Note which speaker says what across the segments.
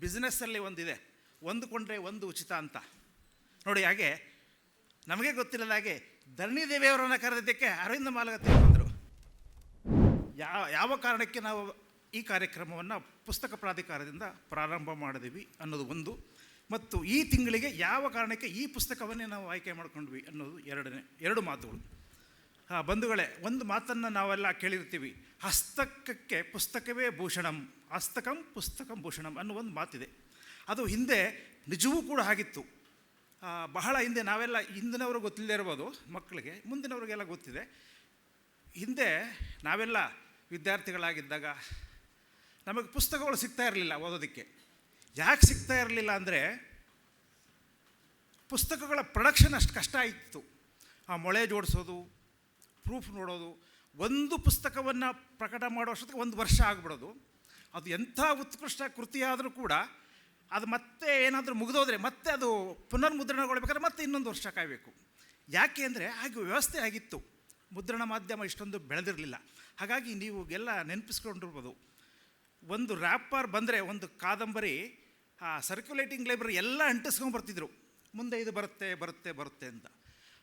Speaker 1: ಬಿಸ್ನೆಸ್ಸಲ್ಲಿ ಒಂದಿದೆ. ಒಂದು ಕೊಂಡ್ರೆ ಒಂದು ಉಚಿತ ಅಂತ. ನೋಡಿ ಹಾಗೆ ನಮಗೆ ಗೊತ್ತಿಲ್ಲದ ಹಾಗೆ ಧರಣಿ ದೇವಿಯವರನ್ನು ಕರೆದಿದ್ದಕ್ಕೆ ಅರವಿಂದ ಮಾಲಗತ್ತಿ ಬಂದರು. ಯಾವ ಯಾವ ಕಾರಣಕ್ಕೆ ನಾವು ಈ ಕಾರ್ಯಕ್ರಮವನ್ನು ಪುಸ್ತಕ ಪ್ರಾಧಿಕಾರದಿಂದ ಪ್ರಾರಂಭ ಮಾಡಿದ್ವಿ ಅನ್ನೋದು ಒಂದು. ಮತ್ತು ಈ ತಿಂಗಳಿಗೆ ಯಾವ ಕಾರಣಕ್ಕೆ ಈ ಪುಸ್ತಕವನ್ನೇ ನಾವು ಆಯ್ಕೆ ಮಾಡ್ಕೊಂಡ್ವಿ ಅನ್ನೋದು ಎರಡನೇ, ಎರಡು ಮಾತುಗಳು. ಬಂಧುಗಳೇ, ಒಂದು ಮಾತನ್ನು ನಾವೆಲ್ಲ ಕೇಳಿರ್ತೀವಿ. ಹಸ್ತಕಕ್ಕೆ ಪುಸ್ತಕವೇ ಭೂಷಣಂ, ಹಸ್ತಕಂ ಪುಸ್ತಕಂ ಭೂಷಣಂ ಅನ್ನೋ ಒಂದು ಮಾತಿದೆ. ಅದು ಹಿಂದೆ ನಿಜವೂ ಕೂಡ ಆಗಿತ್ತು. ಬಹಳ ಹಿಂದೆ ನಾವೆಲ್ಲ ಹಿಂದಿನವರು ಗೊತ್ತಿಲ್ಲದೆ ಇರ್ಬೋದು ಮಕ್ಕಳಿಗೆ, ಮುಂದಿನವ್ರಿಗೆಲ್ಲ ಗೊತ್ತಿದೆ. ಹಿಂದೆ ನಾವೆಲ್ಲ ವಿದ್ಯಾರ್ಥಿಗಳಾಗಿದ್ದಾಗ ನಮಗೆ ಪುಸ್ತಕಗಳು ಸಿಗ್ತಾ ಇರಲಿಲ್ಲ ಓದೋದಕ್ಕೆ. ಯಾಕೆ ಸಿಗ್ತಾ ಇರಲಿಲ್ಲ ಅಂದರೆ ಪುಸ್ತಕಗಳ ಪ್ರೊಡಕ್ಷನ್ ಅಷ್ಟು ಕಷ್ಟ ಇತ್ತು. ಆ, ಮೊಳೆ ಜೋಡಿಸೋದು ಪ್ರೂಫ್ ನೋಡೋದು. ಒಂದು ಪುಸ್ತಕವನ್ನು ಪ್ರಕಟ ಮಾಡೋ ಅಷ್ಟೊತ್ತಿಗೆ ಒಂದು ವರ್ಷ ಆಗಿಬಿಡೋದು. ಅದು ಎಂಥ ಉತ್ಕೃಷ್ಟ ಕೃತಿಯಾದರೂ ಕೂಡ ಅದು ಮತ್ತೆ ಏನಾದರೂ ಮುಗಿದೋದ್ರೆ ಮತ್ತೆ ಅದು ಪುನರ್ಮುದ್ರಣಗೊಳ್ಬೇಕಾದ್ರೆ ಮತ್ತೆ ಇನ್ನೊಂದು ವರ್ಷ ಕಾಯಬೇಕು. ಯಾಕೆ ಅಂದರೆ ಹಾಗೆ ವ್ಯವಸ್ಥೆ ಆಗಿತ್ತು. ಮುದ್ರಣ ಮಾಧ್ಯಮ ಇಷ್ಟೊಂದು ಬೆಳೆದಿರಲಿಲ್ಲ. ಹಾಗಾಗಿ ನೀವು ಎಲ್ಲ ನೆನಪಿಸ್ಕೊಂಡಿರ್ಬೋದು. ಒಂದು ರ್ಯಾಪರ್ ಬಂದರೆ, ಒಂದು ಕಾದಂಬರಿ, ಆ ಸರ್ಕ್ಯುಲೇಟಿಂಗ್ ಲೈಬ್ರರಿ ಎಲ್ಲ ಅಂಟಿಸ್ಕೊಂಡು ಬರ್ತಿದ್ರು. ಮುಂದೆ ಇದು ಬರುತ್ತೆ ಬರುತ್ತೆ ಬರುತ್ತೆ ಅಂತ.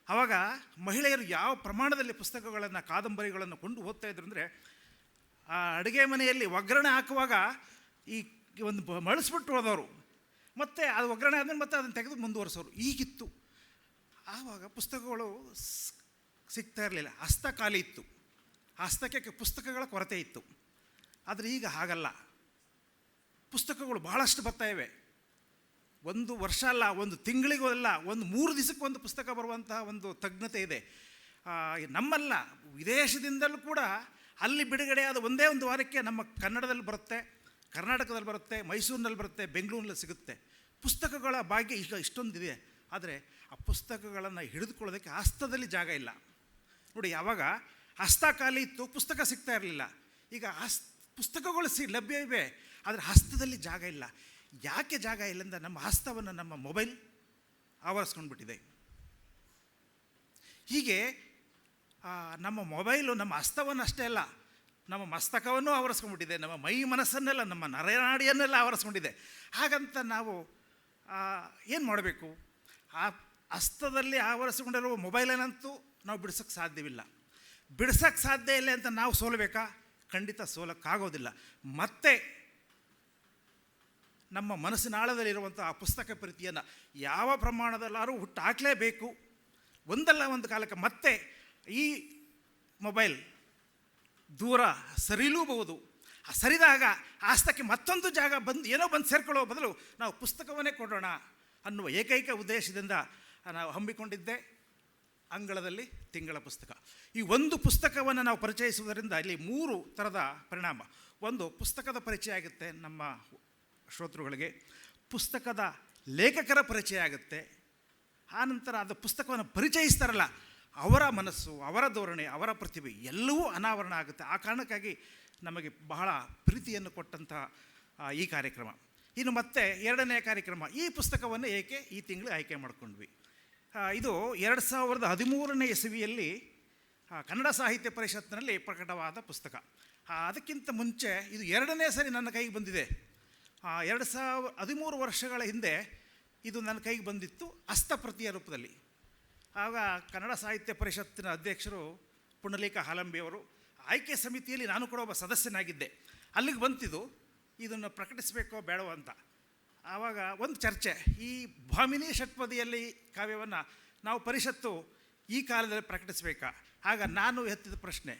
Speaker 1: ಆವಾಗ ಮಹಿಳೆಯರು ಯಾವ ಪ್ರಮಾಣದಲ್ಲಿ ಪುಸ್ತಕಗಳನ್ನು, ಕಾದಂಬರಿಗಳನ್ನು ಕೊಂಡು ಓದ್ತಾ ಇದ್ರು ಅಂದರೆ, ಆ ಅಡುಗೆ ಮನೆಯಲ್ಲಿ ಒಗ್ಗರಣೆ ಹಾಕುವಾಗ ಈ ಒಂದು ಮಳಿಸ್ಬಿಟ್ಟು ಹೋದವರು. ಮತ್ತು ಅದು ಒಗ್ಗರಣೆ ಆದಮೇಲೆ ಮತ್ತೆ ಅದನ್ನು ತೆಗೆದು ಮುಂದುವರಿಸೋರು. ಈಗಿತ್ತು. ಆವಾಗ ಪುಸ್ತಕಗಳು ಸಿಗ್ತಾ ಇರಲಿಲ್ಲ. ಹಸ್ತ ಖಾಲಿ ಇತ್ತು. ಹಸ್ತಕ್ಕೆ ಪುಸ್ತಕಗಳ ಕೊರತೆ ಇತ್ತು. ಆದರೆ ಈಗ ಹಾಗಲ್ಲ. ಪುಸ್ತಕಗಳು ಬಹಳಷ್ಟು ಬರ್ತಾ ಇವೆ. ಒಂದು ವರ್ಷ ಅಲ್ಲ, ಒಂದು ತಿಂಗಳಿಗೂ ಅಲ್ಲ, ಒಂದು ಮೂರು ದಿವಸಕ್ಕೆ ಒಂದು ಪುಸ್ತಕ ಬರುವಂತಹ ಒಂದು ತಜ್ಞತೆ ಇದೆ. ನಮ್ಮಲ್ಲ, ವಿದೇಶದಿಂದಲೂ ಕೂಡ ಅಲ್ಲಿ ಬಿಡುಗಡೆಯಾದ ಒಂದೇ ಒಂದು ವಾರಕ್ಕೆ ನಮ್ಮ ಕನ್ನಡದಲ್ಲಿ ಬರುತ್ತೆ, ಕರ್ನಾಟಕದಲ್ಲಿ ಬರುತ್ತೆ, ಮೈಸೂರಿನಲ್ಲಿ ಬರುತ್ತೆ, ಬೆಂಗಳೂರಿನಲ್ಲಿ ಸಿಗುತ್ತೆ. ಪುಸ್ತಕಗಳ ಭಾಗ್ಯ ಈಗ ಇಷ್ಟೊಂದಿದೆ. ಆದರೆ ಆ ಪುಸ್ತಕಗಳನ್ನು ಹಿಡಿದುಕೊಳ್ಳೋದಕ್ಕೆ ಹಸ್ತದಲ್ಲಿ ಜಾಗ ಇಲ್ಲ. ನೋಡಿ, ಯಾವಾಗ ಹಸ್ತ ಖಾಲಿ ಇತ್ತು, ಪುಸ್ತಕ ಸಿಗ್ತಾ ಇರಲಿಲ್ಲ. ಈಗ ಹಸ್, ಪುಸ್ತಕಗಳು ಸಿ ಲಭ್ಯ ಇವೆ, ಆದರೆ ಹಸ್ತದಲ್ಲಿ ಜಾಗ ಇಲ್ಲ. ಯಾಕೆ ಜಾಗ ಇಲ್ಲಂದ ನಮ್ಮ ಹಸ್ತವನ್ನು ನಮ್ಮ ಮೊಬೈಲ್ ಆವರಿಸ್ಕೊಂಡ್ಬಿಟ್ಟಿದೆ. ಹೀಗೆ ನಮ್ಮ ಮೊಬೈಲು ನಮ್ಮ ಹಸ್ತವನ್ನು ಅಷ್ಟೇ ಅಲ್ಲ, ನಮ್ಮ ಮಸ್ತಕವನ್ನು ಆವರಿಸ್ಕೊಂಡ್ಬಿಟ್ಟಿದೆ, ನಮ್ಮ ಮೈ ಮನಸ್ಸನ್ನೆಲ್ಲ, ನಮ್ಮ ನರನಾಡಿಯನ್ನೆಲ್ಲ ಆವರಿಸ್ಕೊಂಡಿದೆ. ಹಾಗಂತ ನಾವು ಏನು ಮಾಡಬೇಕು? ಆ ಹಸ್ತದಲ್ಲಿ ಆವರಿಸಿಕೊಂಡಿರುವ ಮೊಬೈಲನ್ನಂತೂ ನಾವು ಬಿಡ್ಸೋಕ್ಕೆ ಸಾಧ್ಯವಿಲ್ಲ. ಬಿಡ್ಸೋಕ್ಕೆ ಸಾಧ್ಯ ಇಲ್ಲ ಅಂತ ನಾವು ಸೋಲಬೇಕಾ? ಖಂಡಿತ ಸೋಲಕ್ಕಾಗೋದಿಲ್ಲ. ಮತ್ತೆ ನಮ್ಮ ಮನಸ್ಸಿನಾಳದಲ್ಲಿರುವಂಥ ಆ ಪುಸ್ತಕ ಪ್ರೀತಿಯನ್ನು ಯಾವ ಪ್ರಮಾಣದಲ್ಲಾದರೂ ಹುಟ್ಟಾಕಲೇಬೇಕು. ಒಂದಲ್ಲ ಒಂದು ಕಾಲಕ್ಕೆ ಮತ್ತೆ ಈ ಮೊಬೈಲ್ ದೂರ ಸರಿಲೂಬಹುದು. ಸರಿದಾಗ ಆಸ್ತಕ್ಕೆ ಮತ್ತೊಂದು ಜಾಗ ಬಂದು ಏನೋ ಬಂದು ಸೇರ್ಕೊಳ್ಳೋ ಬದಲು ನಾವು ಪುಸ್ತಕವನ್ನೇ ಕೊಡೋಣ ಅನ್ನುವ ಏಕೈಕ ಉದ್ದೇಶದಿಂದ ನಾವು ಹಮ್ಮಿಕೊಂಡಿದ್ದೆ ಅಂಗಳದಲ್ಲಿ ತಿಂಗಳ ಪುಸ್ತಕ. ಈ ಒಂದು ಪುಸ್ತಕವನ್ನು ನಾವು ಪರಿಚಯಿಸುವುದರಿಂದ ಇಲ್ಲಿ ಮೂರು ಥರದ ಪರಿಣಾಮ. ಒಂದು ಪುಸ್ತಕದ ಪರಿಚಯ ಆಗುತ್ತೆ ನಮ್ಮ ಶ್ರೋತೃಗಳಿಗೆ ಪುಸ್ತಕದ ಲೇಖಕರ ಪರಿಚಯ ಆಗುತ್ತೆ. ಆನಂತರ ಅದು ಪುಸ್ತಕವನ್ನು ಪರಿಚಯಿಸ್ತಾರಲ್ಲ, ಅವರ ಮನಸ್ಸು, ಅವರ ಧೋರಣೆ, ಅವರ ಪ್ರತಿಭೆ ಎಲ್ಲವೂ ಅನಾವರಣ ಆಗುತ್ತೆ. ಆ ಕಾರಣಕ್ಕಾಗಿ ನಮಗೆ ಬಹಳ ಪ್ರೀತಿಯನ್ನು ಕೊಟ್ಟಂತಹ ಈ ಕಾರ್ಯಕ್ರಮ. ಇನ್ನು ಮತ್ತೆ ಎರಡನೇ ಕಾರ್ಯಕ್ರಮ, ಈ ಪುಸ್ತಕವನ್ನು ಏಕೆ ಈ ತಿಂಗಳು ಆಯ್ಕೆ ಮಾಡಿಕೊಂಡ್ವಿ. ಇದು ಎರಡು ಸಾವಿರದ ಹದಿಮೂರನೇ ಇಸವಿಯಲ್ಲಿ ಕನ್ನಡ ಸಾಹಿತ್ಯ ಪರಿಷತ್ತಿನಲ್ಲಿ ಪ್ರಕಟವಾದ ಪುಸ್ತಕ. ಅದಕ್ಕಿಂತ ಮುಂಚೆ ಇದು ಎರಡನೇ ಸರಿ ನನ್ನ ಕೈಗೆ ಬಂದಿದೆ. ಎರಡು ಸಾವಿರ ಹದಿಮೂರು ವರ್ಷಗಳ ಹಿಂದೆ ಇದು ನನ್ನ ಕೈಗೆ ಬಂದಿತ್ತು, ಹಸ್ತಪ್ರತಿಯ ರೂಪದಲ್ಲಿ. ಆಗ ಕನ್ನಡ ಸಾಹಿತ್ಯ ಪರಿಷತ್ತಿನ ಅಧ್ಯಕ್ಷರು ಪುಂಡಲೀಕ ಹಾಲಂಬಿಯವರು ಆಯ್ಕೆ ಸಮಿತಿಯಲ್ಲಿ ನಾನು ಕೂಡ ಒಬ್ಬ ಸದಸ್ಯನಾಗಿದ್ದೆ. ಅಲ್ಲಿಗೆ ಬಂತಿದ್ದು ಇದನ್ನು ಪ್ರಕಟಿಸಬೇಕೋ ಬೇಡವೋ ಅಂತ. ಆವಾಗ ಒಂದು ಚರ್ಚೆ, ಈ ಭಾಮಿನಿ ಷಟ್ಪದಿಯಲ್ಲಿ ಕಾವ್ಯವನ್ನು ನಾವು ಪರಿಷತ್ತು ಈ ಕಾಲದಲ್ಲಿ ಪ್ರಕಟಿಸಬೇಕಾ? ಆಗ ನಾನು ಎತ್ತಿದ ಪ್ರಶ್ನೆ.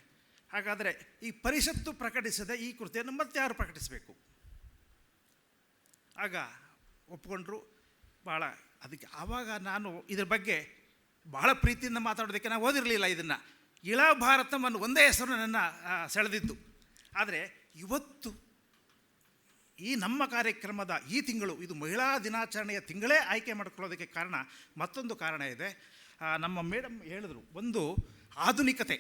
Speaker 1: ಹಾಗಾದರೆ ಈ ಪರಿಷತ್ತು ಪ್ರಕಟಿಸದೆ ಈ ಕೃತಿಯನ್ನು ಮತ್ತೆ ಯಾರು ಪ್ರಕಟಿಸಬೇಕು? ಆಗ ಒಪ್ಕೊಂಡ್ರು ಭಾಳ ಅದಕ್ಕೆ ಆವಾಗ ನಾನು ಇದ್ರ ಬಗ್ಗೆ ಭಾಳ ಪ್ರೀತಿಯಿಂದ ಮಾತಾಡೋದಕ್ಕೆ ನಾನು ಓದಿರಲಿಲ್ಲ ಇದನ್ನು. ಇಳ ಭಾರತಂ ಅನ್ನೋ ಒಂದೇ ಹೆಸರು ನನ್ನ ಸೆಳೆದಿತ್ತು. ಆದರೆ ಇವತ್ತು ಈ ನಮ್ಮ ಕಾರ್ಯಕ್ರಮದ ಈ ತಿಂಗಳು, ಇದು ಮಹಿಳಾ ದಿನಾಚರಣೆಯ ತಿಂಗಳೇ ಆಯ್ಕೆ ಮಾಡ್ಕೊಳ್ಳೋದಕ್ಕೆ ಕಾರಣ ಮತ್ತೊಂದು ಕಾರಣ ಇದೆ. ನಮ್ಮ ಮೇಡಮ್ ಹೇಳಿದ್ರು, ಒಂದು ಆಧುನಿಕತೆ.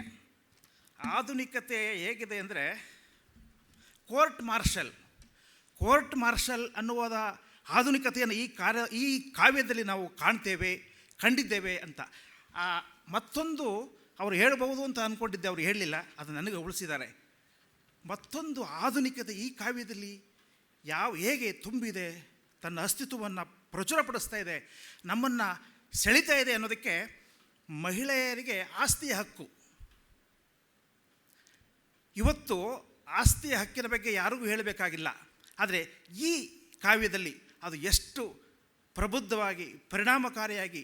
Speaker 1: ಆಧುನಿಕತೆ ಹೇಗಿದೆ ಅಂದರೆ ಕೋರ್ಟ್ ಮಾರ್ಷಲ್ ಕೋರ್ಟ್ ಮಾರ್ಷಲ್ ಅನ್ನುವುದ ಆಧುನಿಕತೆಯನ್ನು ಈ ಕಾರ್ಯ, ಈ ಕಾವ್ಯದಲ್ಲಿ ನಾವು ಕಾಣ್ತೇವೆ, ಕಂಡಿದ್ದೇವೆ ಅಂತ. ಮತ್ತೊಂದು ಅವರು ಹೇಳಬಹುದು ಅಂತ ಅಂದ್ಕೊಂಡಿದ್ದೆ ಅವರು ಹೇಳಲಿಲ್ಲ, ಅದು ನನಗೆ ಉಳಿಸಿದ್ದಾರೆ. ಮತ್ತೊಂದು ಆಧುನಿಕತೆ ಈ ಕಾವ್ಯದಲ್ಲಿ ಯಾವ, ಹೇಗೆ ತುಂಬಿದೆ, ತನ್ನ ಅಸ್ತಿತ್ವವನ್ನು ಪ್ರಚುರಪಡಿಸ್ತಾ ಇದೆ, ನಮ್ಮನ್ನು ಸೆಳಿತಾ ಇದೆ ಅನ್ನೋದಕ್ಕೆ ಮಹಿಳೆಯರಿಗೆ ಆಸ್ತಿಯ ಹಕ್ಕು. ಇವತ್ತು ಆಸ್ತಿಯ ಹಕ್ಕಿನ ಬಗ್ಗೆ ಯಾರಿಗೂ ಹೇಳಬೇಕಾಗಿಲ್ಲ. ಆದರೆ ಈ ಕಾವ್ಯದಲ್ಲಿ ಅದು ಎಷ್ಟು ಪ್ರಬುದ್ಧವಾಗಿ, ಪರಿಣಾಮಕಾರಿಯಾಗಿ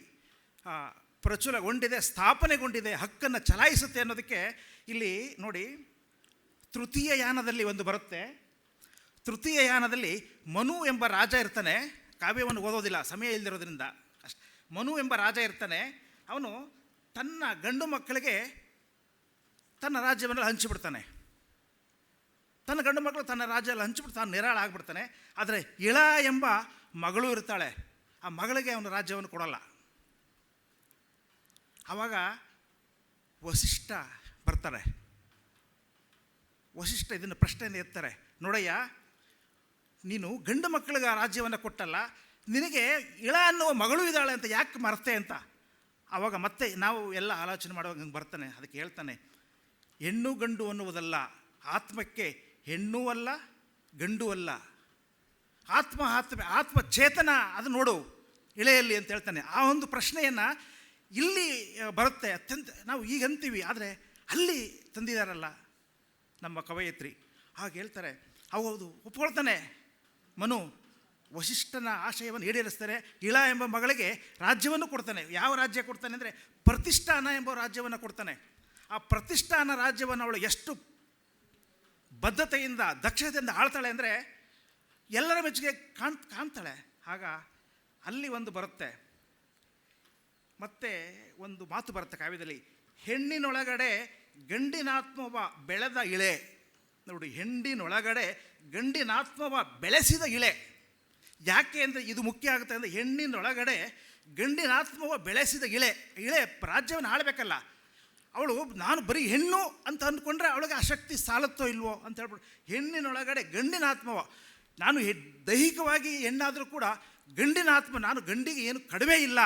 Speaker 1: ಪ್ರಚುರಗೊಂಡಿದೆ, ಸ್ಥಾಪನೆಗೊಂಡಿದೆ, ಹಕ್ಕನ್ನು ಚಲಾಯಿಸುತ್ತೆ ಅನ್ನೋದಕ್ಕೆ ಇಲ್ಲಿ ನೋಡಿ ತೃತೀಯ ಯಾನದಲ್ಲಿ ಒಂದು ಬರುತ್ತೆ. ತೃತೀಯ ಯಾನದಲ್ಲಿ ಮನು ಎಂಬ ರಾಜ ಇರ್ತಾನೆ. ಕಾವ್ಯವನ್ನು ಓದೋದಿಲ್ಲ, ಸಮಯ ಇಲ್ಲದಿರೋದ್ರಿಂದ ಅಷ್ಟು. ಮನು ಎಂಬ ರಾಜ ಇರ್ತಾನೆ. ಅವನು ತನ್ನ ಗಂಡು ಮಕ್ಕಳಿಗೆ ತನ್ನ ರಾಜ್ಯವನ್ನು ಹಂಚಿಬಿಡ್ತಾನೆ. ತನ್ನ ಗಂಡು ಮಕ್ಕಳು ತನ್ನ ರಾಜ್ಯದಲ್ಲಿ ಹಂಚಿಬಿಟ್ಟು ತಾನು ನಿರಾಳ ಆಗಿಬಿಡ್ತಾನೆ. ಆದರೆ ಇಳ ಎಂಬ ಮಗಳು ಇರ್ತಾಳೆ. ಆ ಮಗಳಿಗೆ ಅವನು ರಾಜ್ಯವನ್ನು ಕೊಡಲ್ಲ. ಆವಾಗ ವಸಿಷ್ಠ ಬರ್ತಾರೆ. ವಸಿಷ್ಠ ಇದನ್ನು ಪ್ರಶ್ನೆಯಿಂದ ಎತ್ತಾರೆ. ನೋಡಯ್ಯ, ನೀನು ಗಂಡು ಮಕ್ಕಳಿಗೆ ಆ ರಾಜ್ಯವನ್ನು ಕೊಟ್ಟಲ್ಲ, ನಿನಗೆ ಇಳ ಅನ್ನುವ ಮಗಳು ಇದ್ದಾಳೆ ಅಂತ ಯಾಕೆ ಮರ್ತೆ ಅಂತ. ಆವಾಗ ಮತ್ತೆ ನಾವು ಎಲ್ಲ ಆಲೋಚನೆ ಮಾಡುವಾಗ ಹಂಗೆ ಬರ್ತಾನೆ, ಅದಕ್ಕೆ ಹೇಳ್ತಾನೆ, ಹೆಣ್ಣು ಗಂಡು ಅನ್ನುವುದಲ್ಲ, ಆತ್ಮಕ್ಕೆ ಹೆಣ್ಣು ಅಲ್ಲ, ಗಂಡು ಅಲ್ಲ. ಆತ್ಮ ಆತ್ಮ ಚೇತನ ಅದು ನೋಡು ಇಳೆಯಲ್ಲಿ ಅಂತ ಹೇಳ್ತಾನೆ. ಆ ಒಂದು ಪ್ರಶ್ನೆಯನ್ನು ಇಲ್ಲಿ ಬರುತ್ತೆ. ಅತ್ಯಂತ, ನಾವು ಈಗ ಅಂತೀವಿ ಆದರೆ ಅಲ್ಲಿ ತಂದಿದ್ದಾರಲ್ಲ ನಮ್ಮ ಕವಯತ್ರಿ. ಹಾಗೆ ಹೇಳ್ತಾರೆ. ಹೌದು, ಒಪ್ಕೊಳ್ತಾನೆ. ಮನು ವಶಿಷ್ಠನ ಆಶಯವನ್ನು ಈಡೇರಿಸ್ತಾರೆ. ಇಳ ಎಂಬ ಮಗಳಿಗೆ ರಾಜ್ಯವನ್ನು ಕೊಡ್ತಾನೆ. ಯಾವ ರಾಜ್ಯ ಕೊಡ್ತಾನೆ ಅಂದರೆ ಪ್ರತಿಷ್ಠಾನ ಎಂಬ ರಾಜ್ಯವನ್ನು ಕೊಡ್ತಾನೆ. ಆ ಪ್ರತಿಷ್ಠಾನ ರಾಜ್ಯವನ್ನು ಅವಳು ಎಷ್ಟು ಬದ್ಧತೆಯಿಂದ, ದಕ್ಷತೆಯಿಂದ ಆಳ್ತಾಳೆ ಅಂದರೆ ಎಲ್ಲರ ಮೆಚ್ಚುಗೆ ಕಾಣ್, ಕಾಣ್ತಾಳೆ. ಆಗ ಅಲ್ಲಿ ಒಂದು ಬರುತ್ತೆ. ಮತ್ತೆ ಒಂದು ಮಾತು ಬರುತ್ತೆ ಕಾವ್ಯದಲ್ಲಿ. ಹೆಣ್ಣಿನೊಳಗಡೆ ಗಂಡಿನಾತ್ಮವ ಬೆಳೆದ ಇಳೆ. ನೋಡಿ, ಹೆಣ್ಣಿನೊಳಗಡೆ ಗಂಡಿನಾತ್ಮವ ಬೆಳೆಸಿದ ಇಳೆ. ಯಾಕೆ ಅಂದರೆ ಇದು ಮುಖ್ಯ ಆಗುತ್ತೆ ಅಂದರೆ, ಹೆಣ್ಣಿನೊಳಗಡೆ ಗಂಡಿನಾತ್ಮವ ಬೆಳೆಸಿದ ಇಳೆ. ಇಳೆ ರಾಜ್ಯವನ್ನು ಆಳಬೇಕಲ್ಲ. ಅವಳು, ನಾನು ಬರೀ ಹೆಣ್ಣು ಅಂತ ಅಂದ್ಕೊಂಡ್ರೆ ಅವಳಿಗೆ ಶಕ್ತಿ ಸಾಲತ್ತೋ ಇಲ್ವೋ? ಅಂತ ಹೇಳ್ಬಿಟ್ಟು ಹೆಣ್ಣಿನೊಳಗಡೆ ಗಂಡಿನ ಆತ್ಮವ. ನಾನು ದೈಹಿಕವಾಗಿ ಹೆಣ್ಣಾದರೂ ಕೂಡ ಗಂಡಿನ ಆತ್ಮ, ನಾನು ಗಂಡಿಗೆ ಏನು ಕಡಿಮೆ ಇಲ್ಲ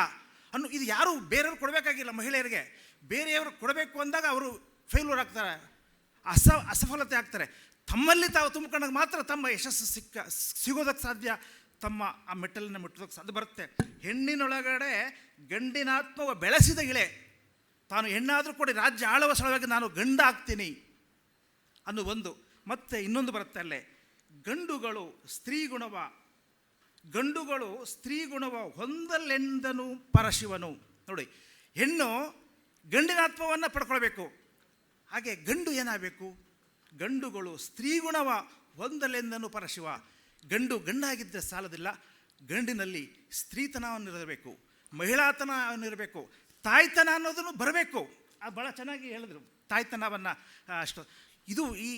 Speaker 1: ಅನ್ನೋ, ಇದು ಯಾರು ಬೇರೆಯವ್ರು ಕೊಡಬೇಕಾಗಿಲ್ಲ ಮಹಿಳೆಯರಿಗೆ. ಬೇರೆಯವರು ಕೊಡಬೇಕು ಅಂದಾಗ ಅವರು ಫೇಲ್ಯೂರ್ ಆಗ್ತಾರೆ, ಅಸ, ಅಸಫಲತೆ ಆಗ್ತಾರೆ. ತಮ್ಮಲ್ಲಿ ತಾವು ತುಂಬಿಕೊಂಡಾಗ ಮಾತ್ರ ತಮ್ಮ ಯಶಸ್ಸು ಸಿಕ್ಕ, ಸಿಗೋದಕ್ಕೆ ಸಾಧ್ಯ. ತಮ್ಮ ಆ ಮೆಟ್ಟಲನ್ನು ಮುಟ್ಟೋದಕ್ಕೆ ಸಾಧ್ಯ ಬರುತ್ತೆ. ಹೆಣ್ಣಿನೊಳಗಡೆ ಗಂಡಿನಾತ್ಮವ ಬೆಳೆಸಿದ ಇಳೆ. ತಾನು ಹೆಣ್ಣಾದರೂ ಕೂಡ, ರಾಜ್ಯ ಆಳುವ ಸಲುವಾಗಿ ನಾನು ಗಂಡ ಆಗ್ತೀನಿ ಅನ್ನೋ ಒಂದು. ಮತ್ತೆ ಇನ್ನೊಂದು ಬರುತ್ತೆ ಅಲ್ಲೇ. ಗಂಡುಗಳು ಸ್ತ್ರೀ ಗುಣವ. ಗಂಡುಗಳು ಸ್ತ್ರೀ ಗುಣವ ಹೊಂದಲೆಂದನು ಪರಶಿವನು. ನೋಡಿ, ಹೆಣ್ಣು ಗಂಡಿನಾತ್ಮವನ್ನು ಪಡ್ಕೊಳ್ಬೇಕು. ಹಾಗೆ ಗಂಡು ಏನಾಗಬೇಕು? ಗಂಡುಗಳು ಸ್ತ್ರೀ ಗುಣವ ಹೊಂದಲೆಂದನು ಪರಶಿವ. ಗಂಡು ಗಂಡಾಗಿದ್ದರೆ ಸಾಲದಿಲ್ಲ. ಗಂಡಿನಲ್ಲಿ ಸ್ತ್ರೀತನವನ್ನಿರಬೇಕು. ಮಹಿಳಾತನವನ್ನಿರಬೇಕು. ತಾಯ್ತನ ಅನ್ನೋದನ್ನು ಬರಬೇಕು. ಅದು ಭಾಳ ಚೆನ್ನಾಗಿ ಹೇಳಿದರು. ತಾಯ್ತನವನ್ನು ಅಷ್ಟು. ಇದು ಈ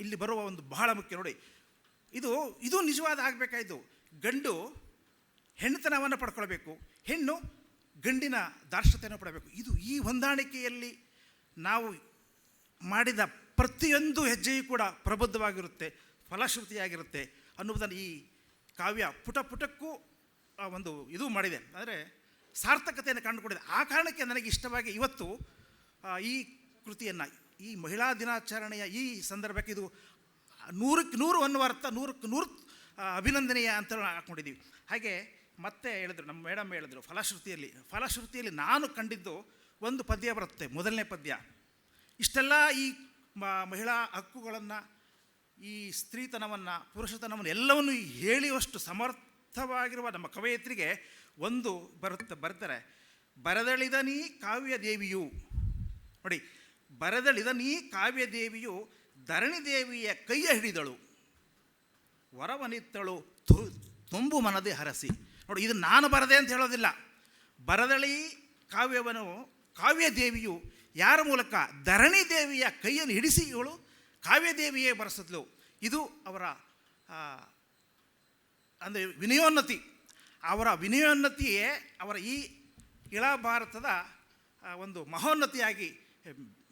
Speaker 1: ಇಲ್ಲಿ ಬರುವ ಒಂದು ಬಹಳ ಮುಖ್ಯ ನೋಡಿ. ಇದು ಇದು ನಿಜವಾದ ಆಗಬೇಕಾಯಿತು ಗಂಡು ಹೆಣ್ಣುತನವನ್ನು ಪಡ್ಕೊಳ್ಬೇಕು. ಹೆಣ್ಣು ಗಂಡಿನ ದಾರ್ಶತೆಯನ್ನು ಪಡಬೇಕು ಇದು ಈ ಹೊಂದಾಣಿಕೆಯಲ್ಲಿ ನಾವು ಮಾಡಿದ ಪ್ರತಿಯೊಂದು ಹೆಜ್ಜೆಯೂ ಕೂಡ ಪ್ರಬುದ್ಧವಾಗಿರುತ್ತೆ ಫಲಶ್ರುತಿಯಾಗಿರುತ್ತೆ ಅನ್ನುವುದನ್ನು ಈ ಕಾವ್ಯ ಪುಟ ಪುಟಕ್ಕೂ ಆ ಒಂದು ಇದು ಮಾಡಿದೆ. ಅಂದರೆ ಸಾರ್ಥಕತೆಯನ್ನು ಕಂಡುಕೊಂಡಿದೆ. ಆ ಕಾರಣಕ್ಕೆ ನನಗೆ ಇಷ್ಟವಾಗಿ ಇವತ್ತು ಈ ಕೃತಿಯನ್ನು, ಈ ಮಹಿಳಾ ದಿನಾಚರಣೆಯ ಈ ಸಂದರ್ಭಕ್ಕೆ ಇದು ನೂರಕ್ಕೆ ನೂರು ಅನ್ನುವ ಅರ್ಥ ನೂರಕ್ಕೆ ನೂರು ಅಭಿನಂದನೀಯ ಅಂತ ಹಾಕ್ಕೊಂಡಿದ್ದೀವಿ ಹಾಗೆ ಮತ್ತೆ ಹೇಳಿದ್ರು, ನಮ್ಮ ಮೇಡಮ್ ಹೇಳಿದ್ರು, ಫಲಶ್ರುತಿಯಲ್ಲಿ ಫಲಶ್ರುತಿಯಲ್ಲಿ ನಾನು ಕಂಡಿದ್ದು ಒಂದು ಪದ್ಯ ಬರುತ್ತೆ, ಮೊದಲನೇ ಪದ್ಯ. ಇಷ್ಟೆಲ್ಲ ಈ ಮಹಿಳಾ ಹಕ್ಕುಗಳನ್ನು, ಈ ಸ್ತ್ರೀತನವನ್ನು, ಪುರುಷತನವನ್ನು ಎಲ್ಲವನ್ನು ಹೇಳಿಯುವಷ್ಟು ಸಮರ್ಥವಾಗಿರುವ ನಮ್ಮ ಕವಯತ್ರಿಗೆ ಒಂದು ಬರುತ್ತ ಬರ್ತಾರೆ ಬರದಳಿದ ನೀ ಕಾವ್ಯ ದೇವಿಯು ನೋಡಿ, ಬರದಳಿದ ನೀ ಧರಣಿ ದೇವಿಯ ಕೈಯ ಹಿಡಿದಳು. ವರವನಿತ್ತಳು ತು, ತುಂಬು ಮನದೆ ಹರಸಿ. ನೋಡಿ, ಇದು ನಾನು ಬರದೆ ಅಂತ ಹೇಳೋದಿಲ್ಲ. ಬರದಳಿ ಕಾವ್ಯವನ್ನು ಕಾವ್ಯದೇವಿಯು ಯಾರ ಮೂಲಕ? ಧರಣಿ ದೇವಿಯ ಕೈಯನ್ನು ಹಿಡಿಸಿ ಇವಳು ಕಾವ್ಯದೇವಿಯೇ ಬರೆಸಿದ್ಲು. ಇದು ಅವರ ಅಂದರೆ ವಿನಯೋನ್ನತಿ. ಅವರ ವಿನಯೋನ್ನತಿಯೇ ಅವರ ಈ ಇಳ ಭಾರತದ ಒಂದು ಮಹೋನ್ನತಿಯಾಗಿ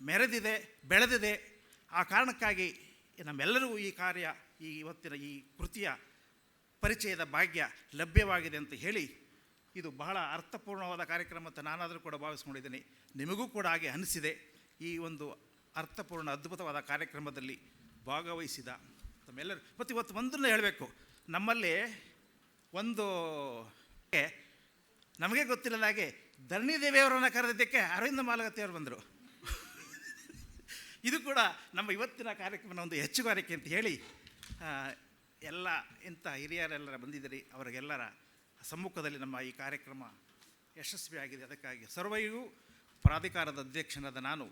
Speaker 1: ಮೆರೆದಿದೆ, ಬೆಳೆದಿದೆ. ಆ ಕಾರಣಕ್ಕಾಗಿ ನಮ್ಮೆಲ್ಲರಿಗೂ ಈ ಕಾರ್ಯ, ಈ ಇವತ್ತಿನ ಈ ಕೃತಿಯ ಪರಿಚಯದ ಭಾಗ್ಯ ಲಭ್ಯವಾಗಿದೆ ಅಂತ ಹೇಳಿ ಇದು ಬಹಳ ಅರ್ಥಪೂರ್ಣವಾದ ಕಾರ್ಯಕ್ರಮ ಅಂತ ನಾನಾದರೂ ಕೂಡ ಭಾವಿಸ್ಕೊಂಡಿದ್ದೀನಿ. ನಿಮಗೂ ಕೂಡ ಹಾಗೆ ಅನಿಸಿದೆ. ಈ ಒಂದು ಅರ್ಥಪೂರ್ಣ ಅದ್ಭುತವಾದ ಕಾರ್ಯಕ್ರಮದಲ್ಲಿ ಭಾಗವಹಿಸಿದ ತಮ್ಮೆಲ್ಲರೂ ಮತ್ತು ಇವತ್ತು ಒಂದನ್ನು ಹೇಳಬೇಕು. ನಮ್ಮಲ್ಲಿ ಒಂದು ನಮಗೆ ಗೊತ್ತಿಲ್ಲದ ಹಾಗೆ ಧರಣಿ ದೇವಿಯವರನ್ನು ಕರೆದಿದ್ದಕ್ಕೆ ಅರವಿಂದ ಮಾಲಗತ್ತಿಯವರು ಬಂದರು. ಇದು ಕೂಡ ನಮ್ಮ ಇವತ್ತಿನ ಕಾರ್ಯಕ್ರಮನ ಒಂದು ಹೆಚ್ಚುಗಾರಿಕೆ ಅಂತ ಹೇಳಿ ಎಲ್ಲ ಇಂಥ ಹಿರಿಯರೆಲ್ಲರ ಬಂದಿದ್ದೀರಿ, ಅವರಿಗೆಲ್ಲರ ಸಮ್ಮುಖದಲ್ಲಿ ನಮ್ಮ ಈ ಕಾರ್ಯಕ್ರಮ ಯಶಸ್ವಿಯಾಗಿದೆ ಅದಕ್ಕಾಗಿ ಸರ್ವೈಗೂ ಪ್ರಾಧಿಕಾರದ ಅಧ್ಯಕ್ಷನಾದ ನಾನು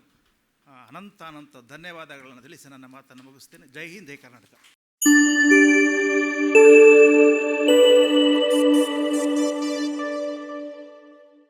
Speaker 1: ಅನಂತಾನಂತ ಅನಂತ ಅನಂತ ಧನ್ಯವಾದಗಳನ್ನು ತಿಳಿಸಿ ನನ್ನ ಮಾತನ್ನು ಮುಗಿಸ್ತೇನೆ. ಜೈ ಹಿಂದ್, ಜೈ ಕರ್ನಾಟಕ.